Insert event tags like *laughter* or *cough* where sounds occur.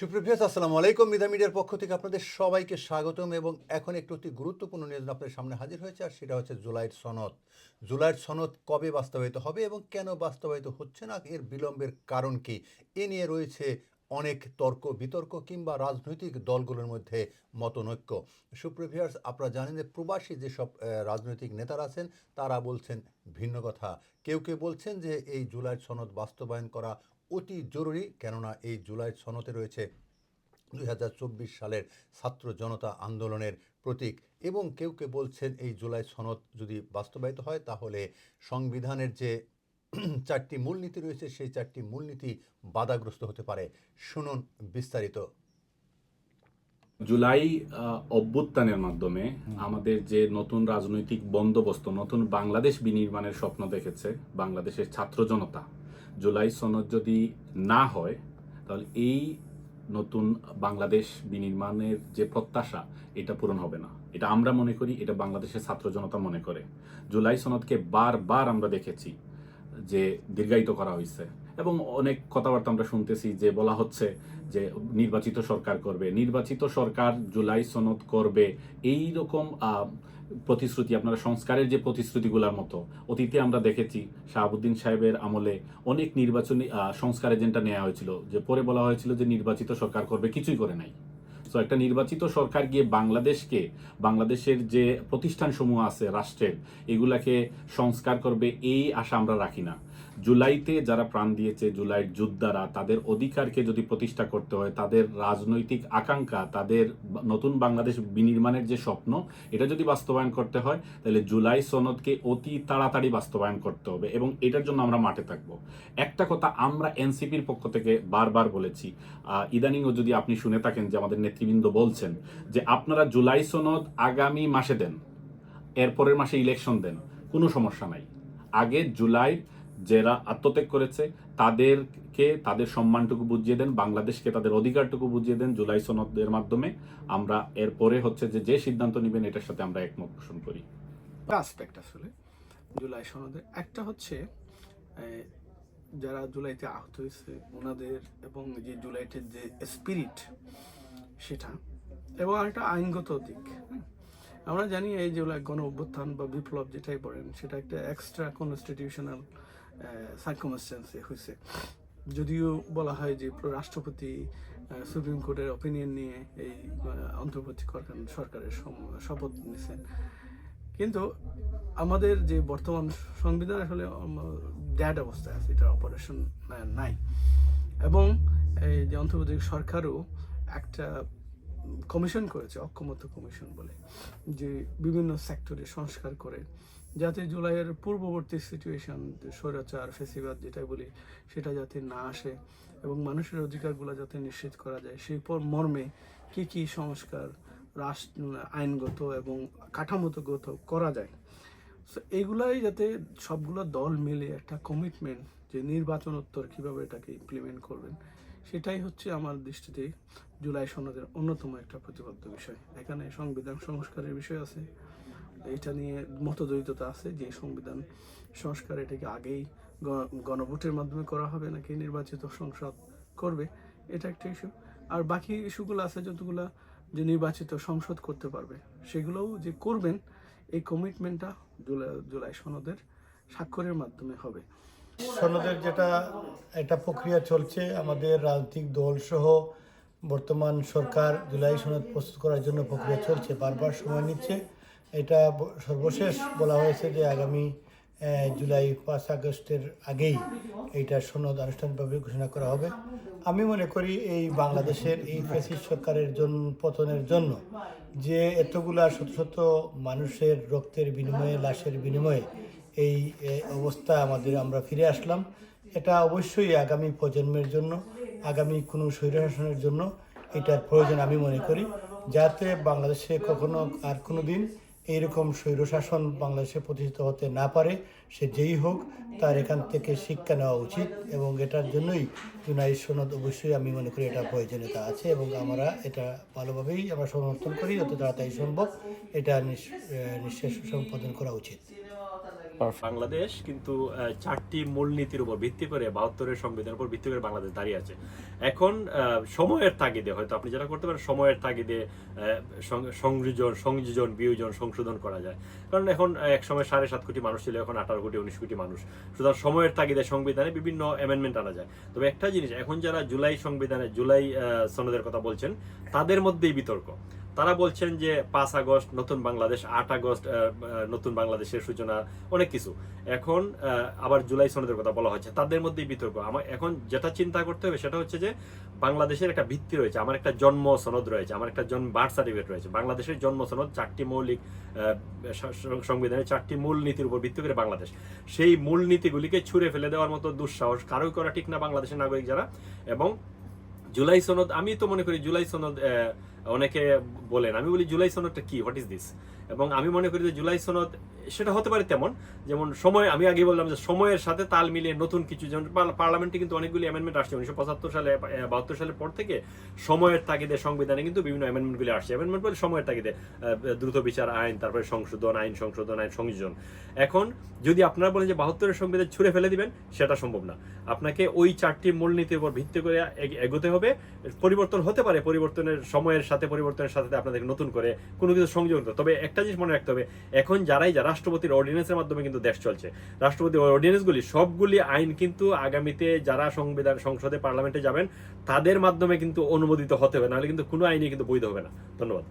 সুপ্রভিয়াস আসসালামু আলাইকুম। মিদা মিডিয়ার পক্ষ থেকে আপনাদের সবাইকে স্বাগতম এবং এখন একটু অতি গুরুত্বপূর্ণ নিয়োজন আপনাদের সামনে হাজির হয়েছে, আর সেটা হচ্ছে জুলাইয়ের সনদ। জুলাইয়ের সনদ কবে বাস্তবায়িত হবে এবং কেন বাস্তবায়িত হচ্ছে না, এর বিলম্বের কারণ কি, এ নিয়ে রয়েছে অনেক তর্ক বিতর্ক কিংবা রাজনৈতিক দলগুলোর মধ্যে মতনৈক্য। সুপ্রিভিয়ার্স আপনারা জানেন যে প্রবাসী যেসব রাজনৈতিক নেতারা আছেন, তারা বলছেন ভিন্ন কথা। কেউ কেউ বলছেন যে এই জুলাই সনদ বাস্তবায়ন করা অতি জরুরি, কেননা এই জুলাই সনতে রয়েছে দুই হাজার চব্বিশ সালের ছাত্র জনতা আন্দোলনের প্রতীক। এবং কেউ কেউ বলছেন এই জুলাই সনদ যদি বাস্তবায়িত হয়, তাহলে সংবিধানের যে *clears throat* চারটি মূলনীতি রয়েছে, সেই চারটি মূলনীতি বাধাগ্রস্ত হতে পারে। শুনুন বিস্তারিত। জুলাই অভ্যুত্থানের মাধ্যমে আমাদের যে নতুন রাজনৈতিক বন্দোবস্ত, নতুন বাংলাদেশ বিনির্মাণের স্বপ্ন দেখেছে বাংলাদেশের ছাত্র জনতা জুলাই সনদ যদি না হয়, তাহলে এই নতুন বাংলাদেশ বিনির্মাণের যে প্রত্যাশা, এটা পূরণ হবে না। এটা আমরা মনে করি, এটা বাংলাদেশের ছাত্র জনতা মনে করে। জুলাই সনদকে বারবার আমরা দেখেছি যে দীর্ঘায়িত করা হয়েছে। এবং অনেক কথাবার্তা আমরা শুনতেছি যে বলা হচ্ছে যে নির্বাচিত সরকার করবে। নির্বাচিত সরকার জুলাই সনদ করবে। এই রকম প্রতিশ্রুতি, আপনারা সংস্কারের যে প্রতিশ্রুতিগুলোর মতো, অতীতে আমরা দেখেছি শাহাবুদ্দিন সাহেবের আমলে অনেক নির্বাচনী সংস্কার এজেন্ডা নেওয়া হয়েছিল। যে পরে বলা হয়েছিল যে নির্বাচিত সরকার করবে, কিছুই করে নাই। তো একটা নির্বাচিত সরকার গিয়ে বাংলাদেশকে, বাংলাদেশের যে প্রতিষ্ঠান সমূহ আছে, রাষ্ট্রের, এগুলাকে সংস্কার করবে, এই আশা আমরা রাখি না। জুলাইতে যারা প্রাণ দিয়েছে, জুলাইয়ের যোদ্ধারা, তাদের অধিকারকে যদি প্রতিষ্ঠা করতে হয়, তাদের রাজনৈতিক আকাঙ্ক্ষা, তাদের নতুন বাংলাদেশ বিনির্মাণের যে স্বপ্ন, এটা যদি বাস্তবায়ন করতে হয়, তাহলে জুলাই সনদকে অতি তাড়াতাড়ি বাস্তবায়ন করতে হবে এবং এটার জন্য আমরা মাঠে থাকব। একটা কথা আমরা এনসিপির পক্ষ থেকে বারবার বলেছি ইদানিংও যদি আপনি শুনে থাকেন যে আমাদের নেতৃবৃন্দ বলছেন যে আপনারা জুলাই সনদ আগামী মাসে দেন, এরপরের মাসে ইলেকশন দেন, কোনো সমস্যা নাই। আগে জুলাই যারা আত্মত্যাগ করেছে, তাদেরকে তাদের সম্মানটুকু বুঝিয়ে দেন, বাংলাদেশকে তাদের অধিকারটুকু বুঝিয়ে দেন জুলাই সনদের মাধ্যমে। আমরা এরপরে হচ্ছে যে যে সিদ্ধান্ত নেবেন, এটার সাথে আমরা একমত পোষণ করি। আসপেক্ট আসলে জুলাই সনদে একটা হচ্ছে যারা জুলাইতে আহত হয়েছে, ওনাদের এবং যে জুলাইটের যে স্পিরিট সেটা। এবং একটা আইনগত দিক হ্যাঁ। আমরা জানি এই জুলাই গণ অভ্যুত্থান বা বিপ্লব যেটাই বলেন, সেটা একটা এক্সট্রা কনস্টিটিউশনাল সার্কমস্টেন্সে হয়েছে। যদিও বলা হয় যে রাষ্ট্রপতি সুপ্রিম কোর্টের অপিনিয়ন নিয়ে এই অন্তর্বর্তী সরকারের শপথ নিয়েছেন। কিন্তু আমাদের যে বর্তমান সংবিধান আসলে ড্যাড অবস্থায় আছে এটা অপারেশন নাই। এবং এই যে অন্তর্বর্তী সরকারও একটা কমিশন করেছে অক্ষমত্ব কমিশন বলে, যে বিভিন্ন সেক্টরে সংস্কার করে যাতে জুলাইয়ের পূর্ববর্তী সিচুয়েশন স্বৈরাচার, ফেসিবাদ যেটাই বলি, সেটা যাতে না আসে এবং মানুষের অধিকারগুলো যাতে নিশ্চিত করা যায়। সেই পর মর্মে কি কি সংস্কার রাষ্ট্র আইনগত এবং কাঠামোগত করা যায়। সো এইগুলাই যাতে সবগুলো দল মিলে একটা কমিটমেন্ট যে নির্বাচনোত্তর কীভাবে এটাকে ইমপ্লিমেন্ট করবেন, সেটাই হচ্ছে আমার দৃষ্টিতে জুলাই সনদের অন্যতম একটা প্রতিবদ্ধ বিষয়। এখানে সংবিধান সংস্কারের বিষয় আছে। এটা নিয়ে মতদ্বৈততা আছে যে সংবিধান, সংস্কার এটাকে আগেই গণভোটের মাধ্যমে করা হবে নাকি নির্বাচিত সংসদ করবে, এটা একটা ইস্যু আর বাকি ইস্যুগুলো আছে যতগুলো যে নির্বাচিত সংসদ করতে পারবে, সেগুলোও যে করবেন, এই কমিটমেন্টটা জুলাই জুলাই সনদের স্বাক্ষরের মাধ্যমে হবে। সনদের যেটা, একটা প্রক্রিয়া চলছে, আমাদের রাজনৈতিক দল সহ বর্তমান সরকার জুলাই সনদ প্রস্তুত করার জন্য প্রক্রিয়া চলছে, বারবার সময় নিচ্ছে। এটা সর্বশেষ বলা হয়েছে যে আগামী জুলাই পাঁচ আগস্টের আগেই এইটা সনদ আনুষ্ঠানিকভাবে ঘোষণা করা হবে। আমি মনে করি এই বাংলাদেশের এই ফ্যাসিস্ট সরকারের জন্য পতনের জন্য যে এতগুলা শত শত মানুষের রক্তের বিনিময়ে, লাশের বিনিময়ে এই অবস্থা আমাদের, আমরা ফিরে আসলাম। এটা অবশ্যই আগামী প্রজন্মের জন্য, আগামী কোনো স্বৈরশাসনের জন্য এটার প্রয়োজন আমি মনে করি। যাতে বাংলাদেশে কখনো আর কোনো দিন এইরকম স্বৈরশাসন বাংলাদেশে প্রতিষ্ঠিত হতে না পারে, সে যেই হোক, তার এখান থেকে শিক্ষা নেওয়া উচিত এবং এটার জন্যই জুনাই সনদ অবশ্যই আমি মনে করি এটা প্রয়োজনীয়তা আছে এবং আমরা এটা ভালোভাবেই আমরা সমর্থন করি, যত তাড়াতাড়ি সম্ভব এটা নিঃশেষ সম্পাদন করা উচিত। বাংলাদেশ কিন্তু চারটি মূলনীতির উপর ভিত্তি করে বাহাত্তরের সংবিধানের উপর ভিত্তি করে বাংলাদেশ দাঁড়িয়ে আছে। এখন সময়ের তাগিদে, হয়তো আপনি যেটা করতে পারেন, সময়ের তাগিদে সংযোজন সংযোজন, বিয়োজন, সংশোধন করা যায়। কারণ এখন এক সময় সাড়ে সাত কোটি মানুষ ছিল, এখন আঠারো কোটি, উনিশ কোটি মানুষ। সুতরাং সময়ের তাগিদে সংবিধানে বিভিন্ন অ্যামেন্ডমেন্ট আনা যায়। তবে একটা জিনিস, এখন যারা জুলাই সংবিধানে, জুলাই সনদের কথা বলছেন, তাদের মধ্যেই বিতর্ক। তারা বলছেন যে পাঁচ আগস্ট, নতুন বাংলাদেশ, আট আগস্ট নতুন বাংলাদেশের সূচনা, অনেক কিছু। এখন আবার জুলাই সনদের কথা বলা হচ্ছে তাদের মধ্যেই বিতর্ক। আমার এখন যেটা চিন্তা করতে হবে সেটা হচ্ছে যে বাংলাদেশের একটা ভিত্তি রয়েছে, আমার একটা জন্ম সনদ রয়েছে, আমার একটা জন্ম বার্থ সার্টিফিকেট রয়েছে। বাংলাদেশের জন্ম সনদ চারটি মৌলিক সংবিধানের চারটি মূল নীতির উপর ভিত্তি করে বাংলাদেশ। সেই মূল নীতিগুলিকে ছুঁড়ে ফেলে দেওয়ার মতো দুঃসাহস কারোই করা ঠিক না বাংলাদেশের নাগরিক যারা। এবং জুলাই সনদ, আমি তো মনে করি জুলাই সনদ অনেকে বলেন আমি বলি জুলাই সনদটা কি? হোয়াট ইজ দিস এবং আমি মনে করি যে জুলাই সনদ, সেটা হতে পারে তেমন, যেমন সময়, আমি আগে বললাম যে সময়ের সাথে তাল মিলিয়ে নতুন কিছু, যেমন পার্লামেন্টে কিন্তু অনেকগুলি অ্যামেন্ডমেন্ট আসছে, উনিশশো পঁচাত্তর সালে বাহাত্তর সালের পর থেকে সময়ের তাগিদে সংবিধানে কিন্তু বিভিন্ন অ্যামেন্ডমেন্টগুলি আসছে। অ্যামেন্ডমেন্ট বলে সময়ের তাগিদে দ্রুত বিচার আইন, তারপরে সংশোধন, আইন সংশোধন, আইন সংযোজন। এখন যদি আপনারা বলেন যে বাহাত্তরের সংবিধান ছুঁড়ে ফেলে দিবেন, সেটা সম্ভব না। আপনাকে ওই চারটি মূলনীতির উপর ভিত্তি করে এগ- এগোতে হবে। পরিবর্তন হতে পারে, পরিবর্তনের সময়ের সাথে, পরিবর্তনের সাথে আপনাদের নতুন করে কোনো কিছু সংযোগ করতে হবে। একটা জিনিস মনে রাখতে হবে, এখন যারাই যা, রাষ্ট্রপতির অর্ডিনেন্সের মাধ্যমে কিন্তু দেশ চলছে। রাষ্ট্রপতির গুলি সবগুলি আইন কিন্তু আগামীতে যারা সংবিধান, সংসদে পার্লামেন্টে যাবেন, তাদের মাধ্যমে কিন্তু অনুমোদিত হতে হবে, নাহলে কিন্তু কোনো আইনই কিন্তু বৈধ হবে না। ধন্যবাদ।